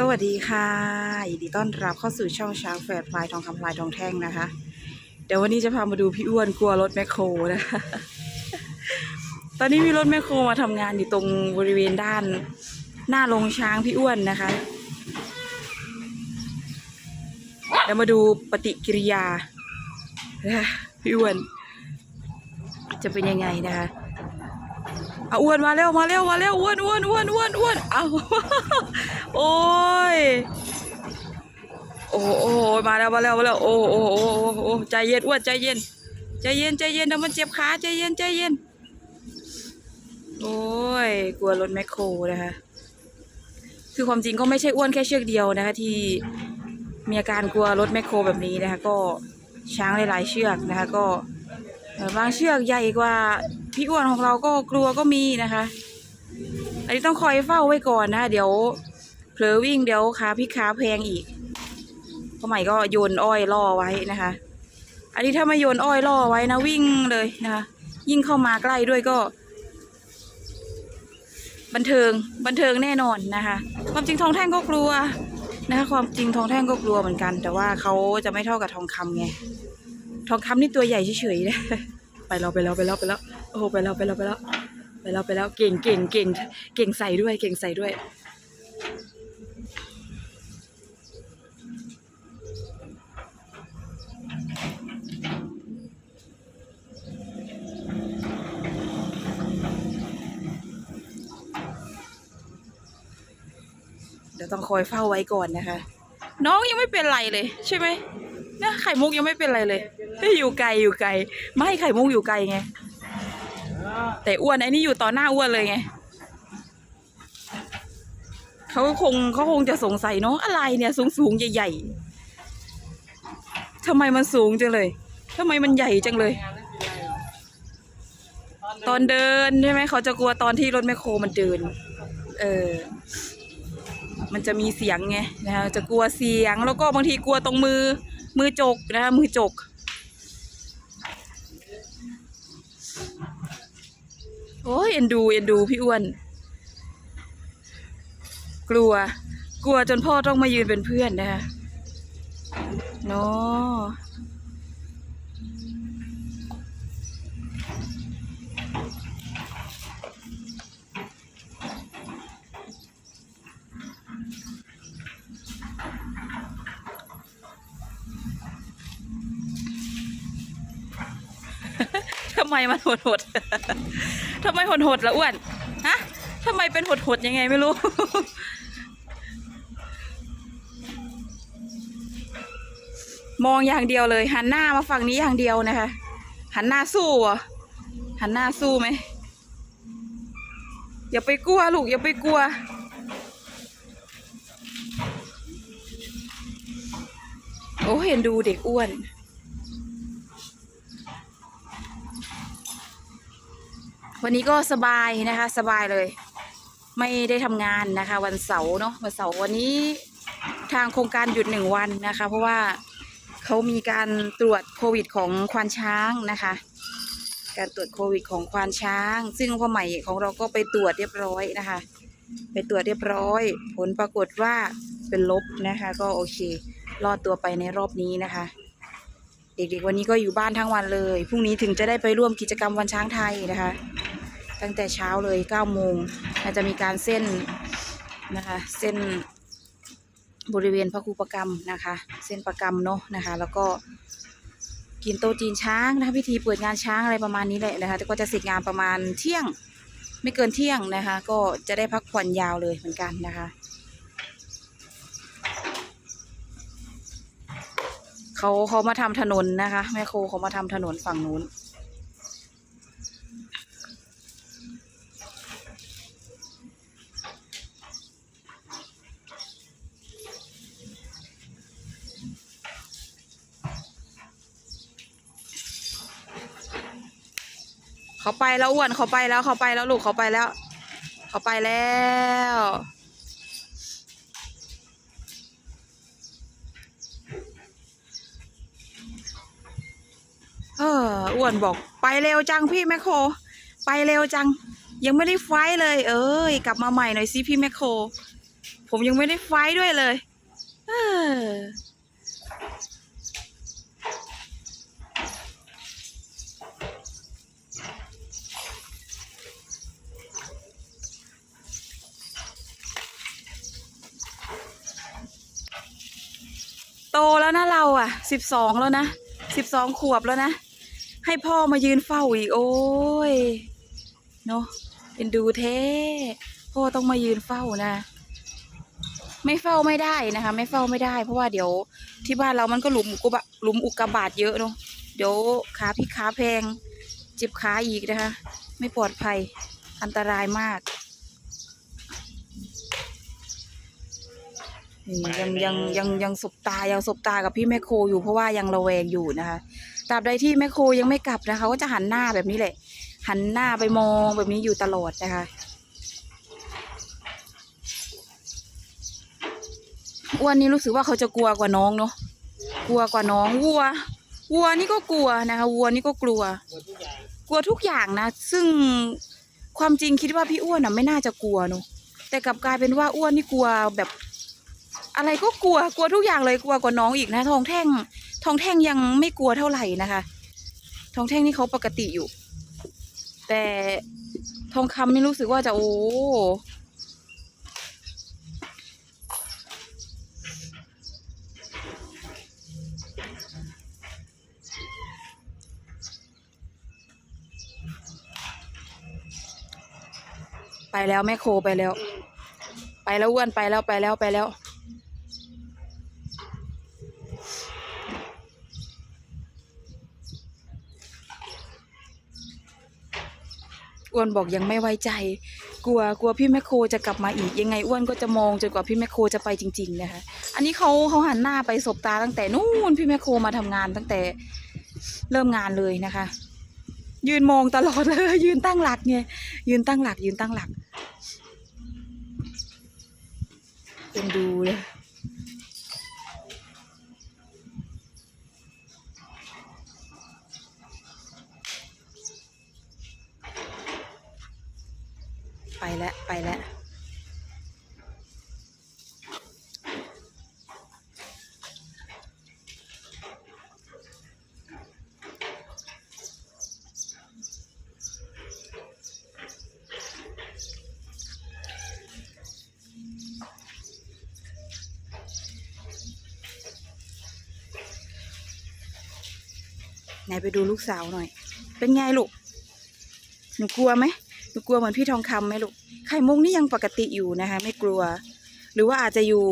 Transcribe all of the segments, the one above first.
สวัสดีค่ะยินดีต้อนรับเข้าสู่ช่องช้างแฝดพลายทองคำพลายทองแท่งนะคะ เดี๋ยววันนี้จะพามาดูพี่อ้วนกลัวรถแมคโครนะคะ ตอนนี้มีรถแมคโครมาทำงานอยู่ตรงบริเวณด้าน หน้าโรงช้างพี่อ้วนนะคะ เดี๋ยวมาดูปฏิกิริยาพี่อ้วน จะเป็นยังไงนะคะอาอ้วนมาเร็วมาเร็วมาเร็วอ้วนอ้วนอ้วนอ้วนอ้วนเอา โอ้ย โอ้โอ้มาแล้วมาแล้วมาแล้วโอ้โอ้โอ้โอ้ใจเย็นอ้วนใจเย็น ใจเย็นใจเย็นเดี๋ยวมันเจ็บขาใจเย็นใจเย็น โอ้ยกลัวรถแมคโครนะคะ คือความจริงก็ไม่ใช่อ้วนแค่เชือกเดียวนะคะ ที่มีอาการกลัวรถแมคโครแบบนี้นะคะ ก็ช้างหลายๆเชือกนะคะ ก็บางเชือกใหญ่กว่าพี่อ้วนของเราก็กลัวก็มีนะคะ อันนี้ต้องคอยเฝ้าไว้ก่อนนะะเดี๋ยว เผลอวิ่งเดี๋ยวขาพี่ขาแพงอีกเพราะใหม่ก็โยนอ้อยล่อไว้นะคะ อันนี้ถ้าไม่โยนอ้อยล่อไว้นะวิ่งเลยนะคะ ยิ่งเข้ามาใกล้ด้วยก็ บันเทิงบันเทิงแน่นอนนะคะ ความจริงทองแท่งก็กลัวนะคะ ความจริงทองแท่งก็กลัวเหมือนกัน แต่ว่าเขาจะไม่เท่ากับทองคำไงทองคำนี่ตัวใหญ่เฉยๆนะไปแล้วไปแล้วไปแล้วไปแล้วโอ้โหไปแล้วไปแล้วไปแล้วไปแล้วไปแล้วเก่งเก่งเก่งเก่งใส่ด้วยเก่งใส่ด้วย ยวต้องคอยเฝ้าไว้ก่อนนะคะ น้องยังไม่เป็นไรเลย ใช่ไหมนะไข่มุกยังไม่เป็นไรเลยอยู่ไกลอยู่ไกล ไม่ไข่มุกอยู่ไกลไง แต่อ้วนไอ้นี่อยู่ต่อหน้าอ้วนเลยไงเขาคงเขาคงจะสงสัยเนาะอะไรเนี่ย สูงสูงๆใหญ่ทำไมมันสูงจังเลยทำไมมันใหญ่จังเลย ตอนเดินใช่ไหมเขาจะกลัวตอนที่รถแมคโครมันเดิน เออ มันจะมีเสียงไงนะคะจะกลัวเสียงแล้วก็บางทีกลัวตรงมือ มือจกนะคะมือจก โอ้ยเอ็นดูเอ็นดูพี่อ้วน กลัว กลัวจนพ่อต้องมายืนเป็นเพื่อนนะคะเนาะทำไมมันหดหดทำไมหดหดละอ้วนฮะทำไมเป็นหดหดยังไงไม่รู้ มองอย่างเดียวเลย หันหน้ามาฝั่งนี้อย่างเดียวนะคะ หันหน้าสู้เหรอหันหน้าสู้ไหมอย่าไปกลัวลูกอย่าไปกลัวโอ้เห็นดูเด็กอ้วน วันนี้ก็สบายนะคะ สบายเลย ไม่ได้ทำงานนะคะ วันเสาร์เนาะวันเสาร์วันนี้ทางโครงการหยุดหนึ่งวันนะคะ เพราะว่าเขามีการตรวจโควิดของควานช้างนะคะ การตรวจโควิดของควานช้าง ซึ่งพ่อใหม่ของเราก็ไปตรวจเรียบร้อยนะคะ ไปตรวจเรียบร้อย ผลปรากฏว่าเป็นลบนะคะ ก็โอเค รอดตัวไปในรอบนี้นะคะ เด็กๆวันนี้ก็อยู่บ้านทั้งวันเลยพรุ่งนี้ถึงจะได้ไปร่วมกิจกรรมวันช้างไทยนะคะ ตั้งแต่เช้าเลย9โมงน่าจะมีการเส้นนะคะเส้นบริเวณพระครูประกรรมนะคะ เส้นประกรรมเนาะนะคะ แล้วก็กินโตะจีนช้างนะคะพิธีเปิดงานช้างอะไรประมาณนี้แหละนะคะแต่ก็จะเสร็จงานประมาณเที่ยงไม่เกินเที่ยงนะคะ ก็จะได้พักผ่อนยาวเลยเหมือนกันนะคะเขาเขามาทำถนนนะคะแม่โคเขามาทำถนนฝั่งนู้น เขาไปแล้วอ้วนเขาไปแล้วเขาไปแล้วลูกเขาไปแล้ว เขาไปแล้วเอออ้วนบอก ไปเร็วจังพี่แมคโคร ไปเร็วจัง ยังไม่ได้ไฟเลย เอ้ยกลับมาใหม่หน่อยสิพี่แมคโคร ผมยังไม่ได้ไฟด้วยเลย เออ โตแล้วนะเราอะสิบสองแล้วนะสิบสองขวบแล้วนะ ให้พ่อมายืนเฝ้าอีก โอ้ยเนาะเป็นดูเท่พ่อต้องมายืนเฝ้านะ ไม่เฝ้าไม่ได้นะคะ ไม่เฝ้าไม่ได้ เพราะว่าเดี๋ยวที่บ้านเรามันก็หลุมอุกบาตหลุมอุกกาบาตเยอะเนาะเดี๋ยวขาพิกขาแพงเจ็บขาอีกนะคะ ไม่ปลอดภัยอันตรายมาก ยังยังยังยังสบตายังสบตากับพี่แม่โคอยู่เพราะว่ายังระแวงอยู่นะคะตราบใดที่แม่โคยังไม่กลับนะคะ ก็จะหันหน้าแบบนี้แหละ หันหน้าไปมองแบบนี้อยู่ตลอดนะคะอ้วนนี่รู้สึกว่าเขาจะกลัวกว่าน้องเนาะกลัวกว่าน้องวัว วัวนี่ก็กลัวนะคะวัวนี่ก็กลัว กลัวทุกอย่างนะ ซึ่งความจริงคิดว่าพี่อ้วนอะไม่น่าจะกลัวเนาะแต่กลับกลายเป็นว่าอ้วนนี่กลัวแบบ อะไรก็กลัวกลัวทุกอย่างเลยกลัวกว่าน้องอีกนะ ทองแท่ง ทองแท่งยังไม่กลัวเท่าไหร่นะคะ ทองแท่งนี่เขาปกติอยู่ แต่ทองคำนี่รู้สึกว่าจะโอ้ไปแล้วแม่โคไปแล้ว ไปแล้วอ้วนไปแล้วไปแล้วไปแล้ว อ้วนบอกยังไม่ไว้ใจ กลัวกลัวพี่แมคโครจะกลับมาอีกยังไงอ้วนก็จะมองจนกว่าพี่แมคโครจะไปจริง ๆ นะคะ อันนี้เขาเขาหันหน้าไปสบตาตั้งแต่นู่นพี่แมคโครมาทำงานตั้งแต่เริ่มงานเลยนะคะ ยืนมองตลอดเลยยืนตั้งหลักไงยืนตั้งหลัก ยืนตั้งหลักเป็นดูเลย แล้ว ไปแล้วไหนไปดูลูกสาวหน่อย เป็นไงลูก หนูกลัวไหม หนูกลัวเหมือนพี่ทองคำไหมลูก ไข่มุกนี่ยังปกติอยู่นะคะไม่กลัว หรือว่าอาจจะอยู่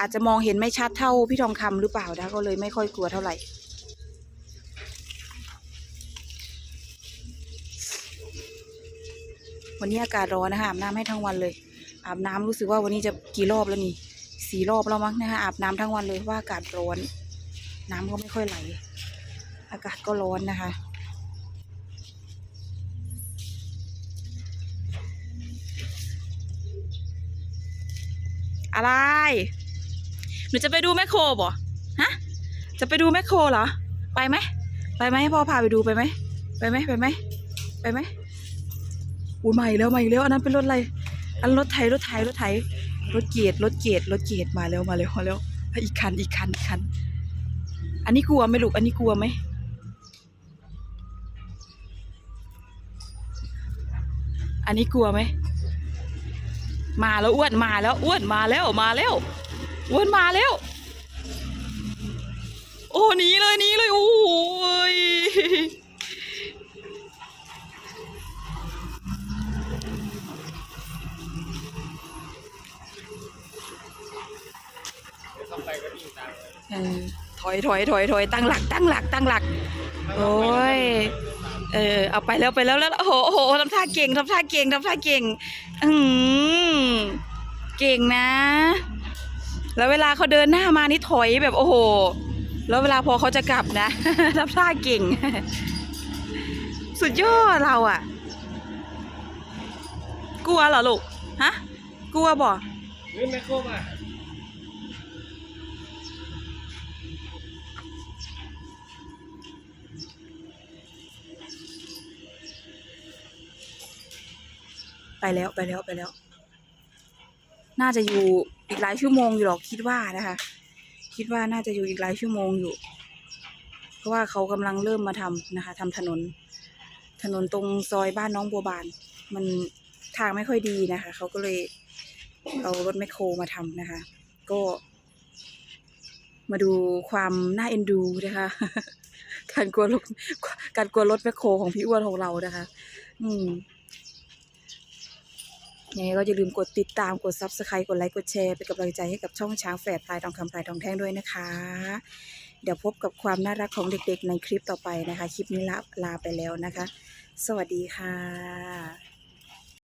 อาจจะมองเห็นไม่ชัดเท่าพี่ทองคำหรือเปล่านะก็เลยไม่ค่อยกลัวเท่าไหร่ วันนี้อากาศร้อนนะคะอาบน้ำให้ทั้งวันเลย อาบน้ำรู้สึกว่าวันนี้จะกี่รอบแล้วนี่สี่รอบแล้วมั้งนะคะอาบน้ำทั้งวันเลยว่าอากาศร้อน น้ำก็ไม่ค่อยไหล อากาศก็ร้อนนะคะ อะไร หนูจะไปดูแมคโครบ่ฮะ จะไปดูแมคโครเหรอ ไปไหม ไปไหมให้พ่อพาไปดูไปไหม ไปไหมไปไหมไปไหมอุ้ยใหม่แล้วใหม่แล้วอันนั้นเป็นรถอะไร อันรถไถรถไถรถไถรถเกียรรถเกียรรถเกียรมาแล้วมาแล้วมาแล้วอีกคันอีกคันอีกคัน อันนี้กลัวไหมลูกอันนี้กลัวไหมอันนี้กลัวไหม มาแล้วอ้วนมาแล้วอ้วนมาแล้วมาแล้วอ้วนมาแล้ว โอ้หนีเลยหนีเลยโอ้ยถอยถอยถอยถอยตั้งหลักตั้งหลักตั้งหลัก โอ้ยเออเอาไปแล้วไปแล้วแล้วโอ้โหโอ้โหทำท่าเก่งทำท่าเก่งทำท่าเก่งอืม เก่งนะ แล้วเวลาเขาเดินหน้ามานี่ถอยแบบโอ้โห แล้วเวลาพอเขาจะกลับนะทำท่าเก่ง สุดยอดเราอะกลัวเหรอลูก ฮะ กลัวบ่เฮ้ยแมคโครมาไปแล้วไปแล้วไปแล้ว น่าจะอยู่อีกหลายชั่วโมงอยู่หรอกคิดว่านะคะ คิดว่าน่าจะอยู่อีกหลายชั่วโมงอยู่ เพราะว่าเขากำลังเริ่มมาทำนะคะทำถนน ถนนตรงซอยบ้านน้องบัวบาน มันทางไม่ค่อยดีนะคะ เขาก็เลยเอารถแมคโครมาทำนะคะ ก็ มาดูความน่าเอ็นดูนะคะ การกลัวรถการกลัวรถแมคโครของพี่อ้วนของเรานะคะ อืม ยังไงก็อย่าลืมกดติดตามกด subscribe กดไลค์กดแชร์เป็นกำลังใจให้กับช่องช้างแฝดพลายทองคำพลายทองแท่งด้วยนะคะ เดี๋ยวพบกับความน่ารักของเด็กๆ ในคลิปต่อไปนะคะ คลิปนี้ลาลาไปแล้วนะคะ สวัสดีค่ะ